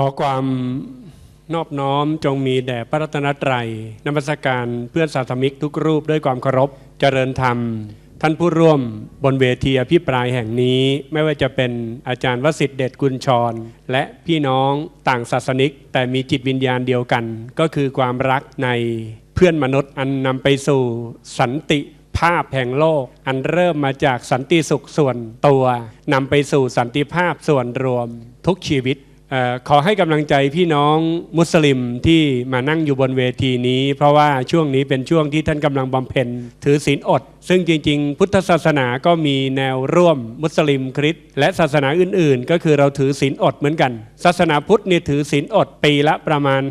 ขอความนอบน้อมจงมีแด่พระรัตนตรัยนมัสการเพื่อนสาธมิกทุกรูปด้วยความเคารพเจริญธรรม ท่านผู้ร่วมบนเวทีอภิปรายแห่งนี้ ไม่ว่าจะเป็นอาจารย์วสิทธิเดชกุลชร และพี่น้องต่างศาสนิก แต่มีจิตวิญญาณเดียวกัน ก็คือความรักในเพื่อนมนุษย์อันนำไปสู่สันติภาพแห่งโลกอันเริ่มมาจากสันติสุขส่วนตัวนำไปสู่สันติภาพส่วนรวมทุกชีวิต ขอให้กำลังใจพี่น้องมุสลิมที่มานั่งอยู่บนเวทีนี้ เพราะว่าช่วงนี้เป็นช่วงที่ท่านกำลังบำเพ็ญถือศีลอด ซึ่งจริง ๆ พุทธศาสนาก็มีแนวร่วมมุสลิมคริสต์และศาสนาอื่น ๆ ก็คือเราถือศีลอดเหมือนกัน ศาสนาพุทธเนี่ยถือศีลอดปีละประมาณ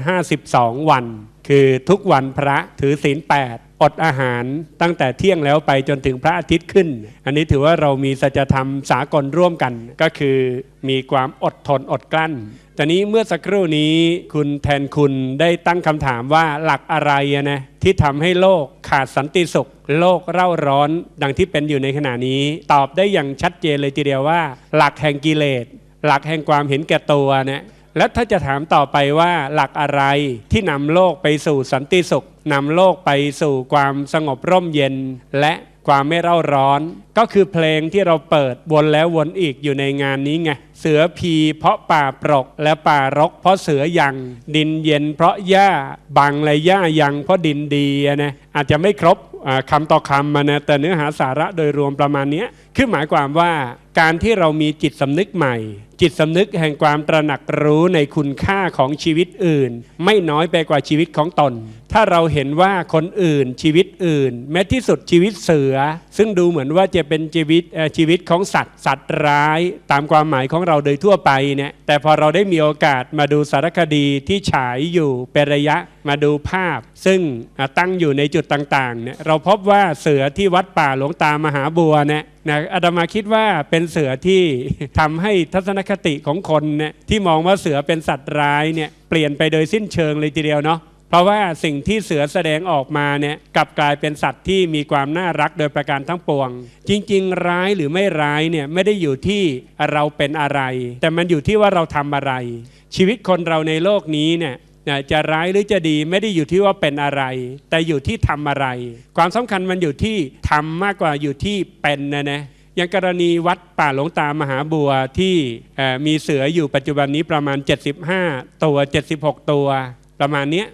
52 วัน คือทุกวันพระถือศีล8 อดอาหารตั้งแต่เที่ยงแล้วไปจนถึงพระอาทิตย์ขึ้น อันนี้ถือว่าเรามีสัจธรรมสากลร่วมกัน ก็คือมีความอดทนอดกลั้นแต่นี้เมื่อสักครู่นี้คุณแทนคุณได้ตั้งคำถามว่าหลักอะไรนะที่ทำให้โลกขาดสันติสุข โลกเร่าร้อนดังที่เป็นอยู่ในขณะนี้ ตอบได้อย่างชัดเจนเลยทีเดียวว่า หลักแห่งกิเลสหลักแห่งความเห็นแก่ตัวเนี่ย และถ้าจะถามต่อไปว่าหลักอะไรที่นำโลกไปสู่สันติสุขนำโลกไปสู่ความสงบร่มเย็น และความไม่เร่าร้อน ก็คือเพลงที่เราเปิดวนแล้ววนอีกอยู่ในงานนี้ไงเสือพีเพราะป่าปรกและป่ารก เพราะเสือยังดินเย็น เพราะหญ้าบังและหญ้ายังเพราะดินดีนะอาจจะไม่ครบคำต่อคำมานะแต่เนื้อหาสาระโดยรวมประมาณนี้คือหมายความว่า การที่เรามีจิตสำนึกใหม่ จิตสำนึกแห่งความตระหนักรู้ในคุณค่าของชีวิตอื่น ไม่น้อยไปกว่าชีวิตของตน ถ้าเราเห็นว่าคนอื่นชีวิตอื่น แม้ที่สุดชีวิตเสือ ซึ่งดูเหมือนว่าจะเป็นชีวิตชีวิตของสัตว์สัตว์ร้าย ตามความหมายของเราโดยทั่วไปเนี่ยแต่พอเราได้มีโอกาสมาดูสารคดีที่ฉายอยู่เป็นระยะมาดูภาพ ซึ่งตั้งอยู่ในจุดต่างๆเนี่ยเราพบว่าเสือที่วัดป่าหลวงตามหาบัวเนี่ย นะอาตมาคิดว่าเป็นเสือที่ทำให้ทัศนคติของคนเนี่ยที่มองว่าเสือเป็นสัตว์ร้ายเนี่ยเปลี่ยนไปโดยสิ้นเชิงเลยทีเดียวเนาะเพราะว่าสิ่งที่เสือแสดงออกมาเนี่ยกลับกลายเป็นสัตว์ที่มีความน่ารักโดยประการทั้งปวง จริง ๆ ร้ายหรือไม่ร้ายเนี่ยไม่ได้อยู่ที่เราเป็นอะไร แต่มันอยู่ที่ว่าเราทำอะไร ชีวิตคนเราในโลกนี้เนี่ย นะจะร้ายหรือจะดีไม่ได้อยู่ที่ว่าเป็นอะไร แต่อยู่ที่ทำอะไร ความสำคัญมันอยู่ที่ทำมากกว่าอยู่ที่เป็นนะนะอย่างกรณีวัดป่าหลวงตามหาบัวที่มีเสืออยู่ปัจจุบันนี้ประมาณ 75 ตัว 76 ตัว ประมาณนี้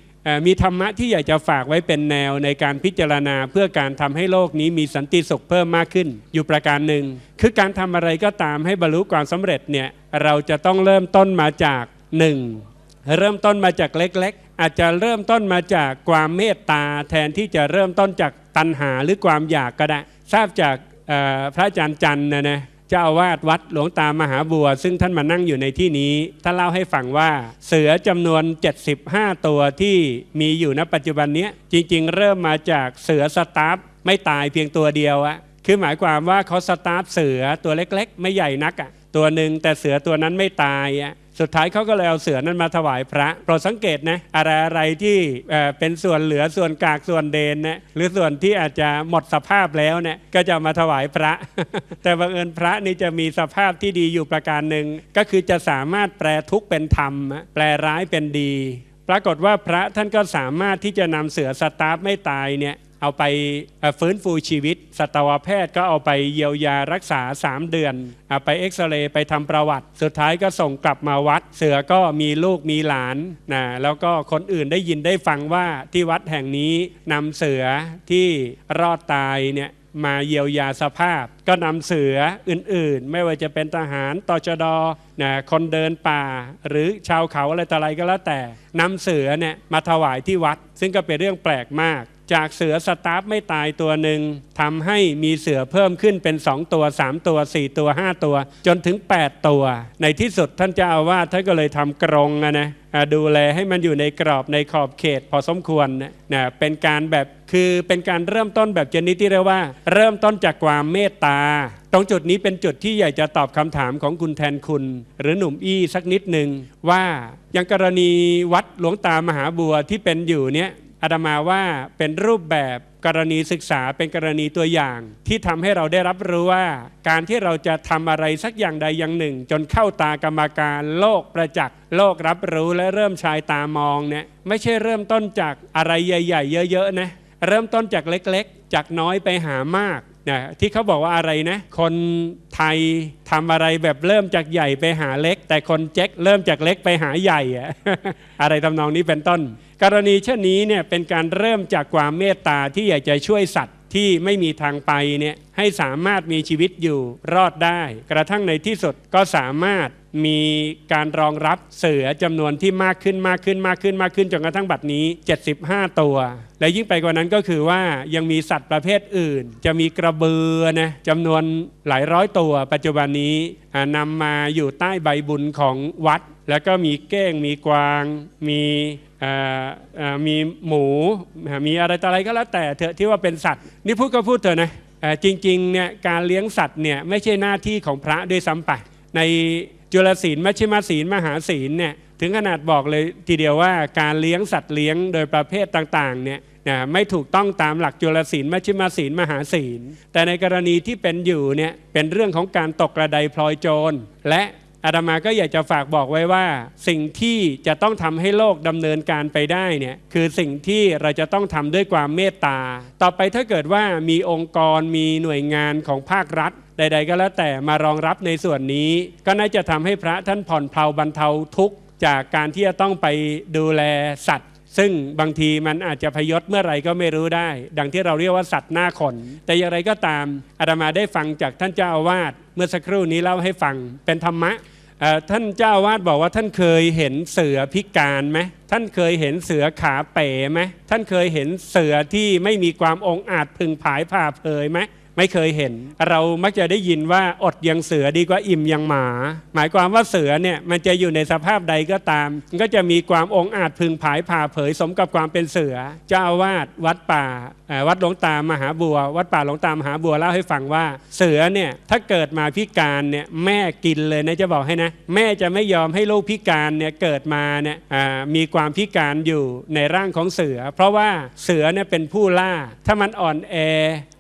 มีธรรมะที่อยากจะฝากไว้เป็นแนวในการพิจารณาเพื่อการทำให้โลกนี้มีสันติสุขเพิ่มมากขึ้น อยู่ประการหนึ่ง คือการทำอะไรก็ตามให้บรรลุความสำเร็จเนี่ยเราจะต้องเริ่มต้นมาจากหนึ่ง เริ่มต้นมาจากเล็กๆ อาจจะเริ่มต้นมาจากความเมตตา แทนที่จะเริ่มต้นจากตัณหาหรือความอยากก็ได้ ทราบจากพระอาจารย์จันทร์นะนะเจ้าอาวาสวัดหลวงตามหาบัว ซึ่งท่านมานั่งอยู่ในที่นี้ท่านเล่าให้ฟังว่าเสือจำนวน 75 ตัวที่มีอยู่ณปัจจุบันนี้จริงๆ เริ่มมาจากเสือสตาร์ฟไม่ตายเพียงตัวเดียวอะคือหมายความว่าเขาสตาร์ฟเสือตัวเล็ก ๆ ไม่ใหญ่นักอะตัวหนึ่งแต่เสือตัวนั้นไม่ตายอะ สุดท้ายเขาก็เลยเอาเสือนั้นมาถวายพระโปรดสังเกตนะอะไรอะไรที่เป็นส่วนเหลือส่วนกากส่วนเดนนะหรือส่วนที่อาจจะหมดสภาพแล้วเนี่ยก็จะมาถวายพระ แต่บังเอิญพระนี่จะมีสภาพที่ดีอยู่ประการหนึ่งก็คือจะสามารถแปลทุกเป็นธรรม แปลร้ายเป็นดี ปรากฏว่าพระท่านก็สามารถที่จะนำเสือสตาร์ฟไม่ตายเนี่ย เอาไปฟื้นฟูชีวิต สัตวแพทย์ก็เอาไปเยียวยารักษา 3 เดือนเอาไปเอ็กซเรย์ไปทำประวัติ สุดท้ายก็ส่งกลับมาวัด เสือก็มีลูกมีหลานนะแล้วก็คนอื่นได้ยินได้ฟังว่าที่วัดแห่งนี้นำเสือที่รอดตายเนี่ยมาเยียวยาสภาพ ก็นำเสืออื่นๆ ไม่ว่าจะเป็นทหารตชดนะคนเดินป่า หรือชาวเขาอะไรต่ออะไรก็แล้วแต่นำเสือเนี่ยมาถวายที่วัด ซึ่งก็เป็นเรื่องแปลกมาก จากเสือสตาร์ฟไม่ตายตัวหนึ่งทำให้มีเสือเพิ่มขึ้นเป็น 2 ตัว 3 ตัว 4 ตัว 5 ตัว จนถึง 8 ตัว ในที่สุดท่านเจ้าอาวาสท่านก็เลยทำกรงอะนะดูแลให้มันอยู่ในกรอบในขอบเขตพอสมควรนะนะเป็นการแบบคือเป็นการเริ่มต้นแบบชนิดที่เรียกว่า เริ่มต้นจากความเมตตา ตรงจุดนี้เป็นจุดที่อยากจะตอบคำถามของคุณแทนคุณ หรือหนุ่มอี้สักนิดหนึ่งว่าอย่างกรณีวัดหลวงตามหาบัวที่เป็นอยู่เนี้ย อาตมาว่าเป็นรูปแบบกรณีศึกษาเป็นกรณีตัวอย่าง ที่ทำให้เราได้รับรู้ว่า การที่เราจะทำอะไรสักอย่างใดอย่างหนึ่ง จนเข้าตากรรมการโลกประจักษ์โลกรับรู้และเริ่มชายตามองเนี่ยไม่ใช่เริ่มต้นจากอะไรใหญ่ ๆ เยอะๆนะเริ่มต้นจากเล็กๆ จากน้อยไปหามาก นะที่เขาบอกว่าอะไรนะ คนไทยทำอะไรแบบเริ่มจากใหญ่ไปหาเล็ก แต่คนเจ๊กเริ่มจากเล็กไปหาใหญ่อะอะไรทำนองนี้เป็นต้น กรณีเช่นนี้เนี่ยเป็นการเริ่มจากความเมตตาที่อยากจะช่วยสัตว์ที่ไม่มีทางไปเนี่ยให้สามารถมีชีวิตอยู่รอดได้ กระทั่งในที่สุดก็สามารถมีการรองรับเสือจำนวนที่มากขึ้นมากขึ้นมากขึ้นมากขึ้นจนกระทั่งบัดนี้ 75 ตัว และยิ่งไปกว่านั้นก็คือว่ายังมีสัตว์ประเภทอื่น จะมีกระเบือนะจำนวนหลายร้อยตัว ปัจจุบันนี้นำมาอยู่ใต้ใบบุญของวัด แล้วก็มีเก้งมีกวาง มีมีหมู มีอะไรต่ออะไรก็แล้วแต่เถอะที่ว่าเป็นสัตว์นี่พูดก็พูดเถอะนะจริงๆเนี่ยการเลี้ยงสัตว์เนี่ยไม่ใช่หน้าที่ของพระด้วยซ้ำไปในจุลศีลมัชฌิมศีลมหาศีลเนี่ยถึงขนาดบอกเลยทีเดียวว่าการเลี้ยงสัตว์เลี้ยงโดยประเภทต่างๆเนี่ย นะไม่ถูกต้องตามหลักจุลศีลมัชฌิมศีลมหาศีล แต่ในกรณีที่เป็นอยู่เนี่ยเป็นเรื่องของการตกกระไดพลอยโจร และอาตมาก็อยากจะฝากบอกไว้ว่า สิ่งที่จะต้องทำให้โลกดำเนินการไปได้เนี่ยคือสิ่งที่เราจะต้องทำด้วยความเมตตา ต่อไปถ้าเกิดว่ามีองค์กรมีหน่วยงานของภาครัฐใด ๆ ก็แล้วแต่มารองรับในส่วนนี้ ก็น่าจะทำให้พระท่านผ่อนเพลาบรรเทาทุกข์จากการที่จะต้องไปดูแลสัตว์ ซึ่งบางทีมันอาจจะพยศเมื่อไรก็ไม่รู้ได้ ดังที่เราเรียกว่าสัตว์หน้าขน แต่อย่างไรก็ตามอาตมาได้ฟังจากท่านเจ้าอาวาสเมื่อสักครู่นี้เล่าให้ฟังเป็นธรรมะท่านเจ้าอาวาสบอกว่าท่านเคยเห็นเสือพิการไหมท่านเคยเห็นเสือขาเป๋ไหมท่านเคยเห็นเสือที่ไม่มีความองอาจพึงผายผ่าเผยไหม ไม่เคยเห็น เรามักจะได้ยินว่าอดยังเสือดีกว่าอิ่มยังหมา หมายความว่าเสือเนี่ยมันจะอยู่ในสภาพใดก็ตาม ก็จะมีความองอาจพึงผายผ่าเผยสมกับความเป็นเสือ เจ้าอาวาสวัดป่าวัดหลวงตามหาบัว วัดป่าหลวงตามหาบัวเล่าให้ฟังว่า เสือเนี่ยถ้าเกิดมาพิการเนี่ยแม่กินเลยนะจะบอกให้นะ แม่จะไม่ยอมให้ลูกพิการเนี่ยเกิดมาเนี่ยมีความพิการอยู่ในร่างของเสือ เพราะว่าเสือเนี่ยเป็นผู้ล่า ถ้ามันอ่อนแอ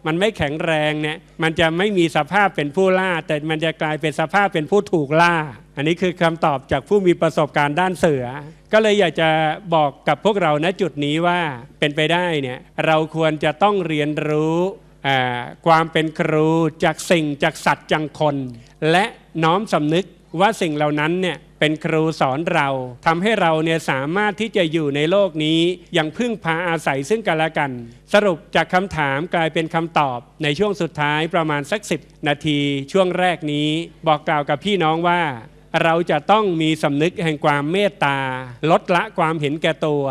มันไม่แข็งแรงเนี่ยมันจะไม่มีสภาพเป็นผู้ล่า แต่มันจะกลายเป็นสภาพเป็นผู้ถูกล่า อันนี้คือคำตอบจากผู้มีประสบการณ์ด้านเสือ ก็เลยอยากจะบอกกับพวกเราณจุดนี้ว่าเป็นไปได้เนี่ยเราควรจะต้องเรียนรู้ความเป็นครูจากสิ่งจากสัตว์จังคน และน้อมสำนึก ว่าสิ่งเหล่านั้นเนี่ยเป็นครูสอนเราทำให้เราเนี่ยสามารถที่จะอยู่ในโลกนี้อย่างพึ่งพาอาศัยซึ่งกันและกัน สรุปจากคำถามกลายเป็นคำตอบในช่วงสุดท้ายประมาณสักสินาทีช่วงแรกนี้ บอกกล่าวกับพี่น้องว่า เราจะต้องมีสำนึกแห่งความเมตตา ลดละความเห็นแก่ตัว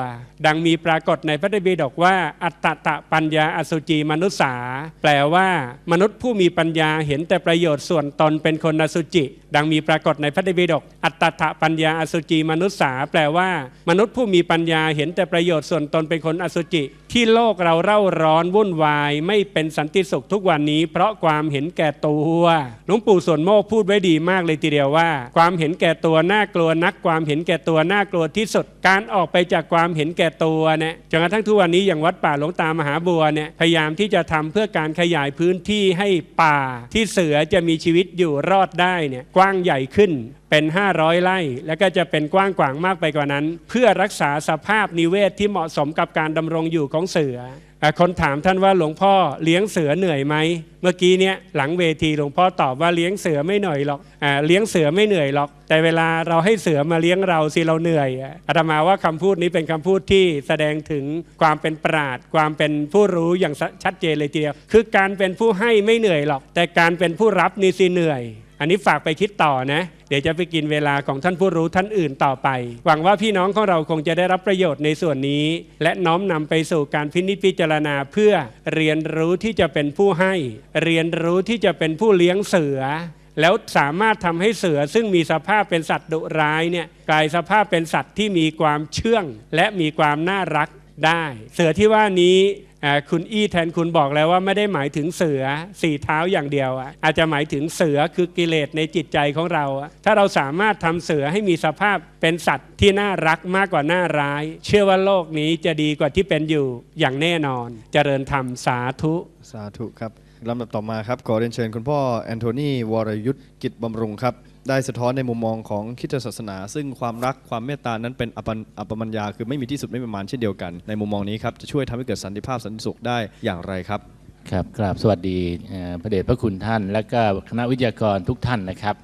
ดังมีปรากฏในพระไตรปิฎกว่า อัตตตะปัญญาอสุจีมนุษสา แปลว่า มนุษย์ผู้มีปัญญาเห็นแต่ประโยชน์ส่วนตนเป็นคนอสุจิ ดังมีปรากฏในพระไตรปิฎกอัตตตะปัญญาอสุจีมนุษสา แปลว่า มนุษย์ผู้มีปัญญาเห็นแต่ประโยชน์ส่วนตนเป็นคนอสุจิที่โลกเราเร่าร้อนวุ่นวาย ไม่เป็นสันติสุขทุกวันนี้ เพราะความเห็นแก่ตัวหลวงปู่ส่วนโมกพูดไว้ดีมากเลยทีเดียวว่า ความเห็นแก่ตัวน่ากลัวนัก ความเห็นแก่ตัวน่ากลัวที่สุด การออกไปจากความเห็นแก่ตัวเนี่ยจนกระทั่งทุกวันนี้อย่างวัดป่าหลวงตามหาบัวเนี่ยพยายามที่จะทำเพื่อการขยายพื้นที่ให้ป่า ที่เสือจะมีชีวิตอยู่รอดได้เนี่ยกว้างใหญ่ขึ้น เป็น 500 ไร่ แล้วก็จะเป็นกว้างขวางมากไปกว่านั้น เพื่อรักษาสภาพนิเวศที่เหมาะสมกับการดำรงอยู่ของเสืออคนถามท่านว่าหลวงพ่อเลี้ยงเสือเหนื่อยไหม เมื่อกี้เนี่ยหลังเวทีหลวงพ่อตอบว่าเลี้ยงเสือไม่เหนื่อยหรอกอเลี้ยงเสือไม่เหนื่อยหรอก แต่เวลาเราให้เสือมาเลี้ยงเราสิเราเหนื่อยอาตมาว่าคำพูดนี้เป็นคำพูดที่แสดงถึงความเป็นปราดความเป็นผู้รู้อย่างชัดเจนเลยทีเดียว คือการเป็นผู้ให้ไม่เหนื่อยหรอก แต่การเป็นผู้รับนี่สิเหนื่อย อันนี้ฝากไปคิดต่อนะ เดี๋ยวจะไปกินเวลาของท่านผู้รู้ท่านอื่นต่อไป หวังว่าพี่น้องของเราคงจะได้รับประโยชน์ในส่วนนี้ และน้อมนำไปสู่การพินิจพิจารณาเพื่อเรียนรู้ที่จะเป็นผู้ให้ เรียนรู้ที่จะเป็นผู้เลี้ยงเสือ แล้วสามารถทำให้เสือซึ่งมีสภาพเป็นสัตว์ดุร้ายเนี่ยกลายสภาพเป็นสัตว์ที่มีความเชื่อง และมีความน่ารัก ได้ เสือที่ว่านี้คุณอี้แทนคุณบอกแล้วว่าไม่ได้หมายถึงเสือสี่เท้าอย่างเดียวอาจจะหมายถึงเสือคือกิเลสในจิตใจของเรา ถ้าเราสามารถทำเสือให้มีสภาพเป็นสัตว์ที่น่ารักมากกว่าน่าร้าย เชื่อว่าโลกนี้จะดีกว่าที่เป็นอยู่อย่างแน่นอน เจริญธรรมสาธุ สาธุครับ ลำดับต่อมาครับขอเรียนเชิญคุณพ่อแอนโทนีวรยุทธกิจบำรุงครับ ได้สะท้อนในมุมมองของคิดศาสนา ซึ่งความรักความเมตตานั้นเป็นอปันอปมัญญาคือไม่มีที่สุดไม่มีประมาณเช่นเดียวกัน ในมุมมองนี้ครับจะช่วยทำให้เกิดสันติภาพสันติสุขได้อย่างไรครับ ครับกราบสวัสดีพระเดชพระคุณท่าน และก็คณะวิทยากรทุกท่านนะครับ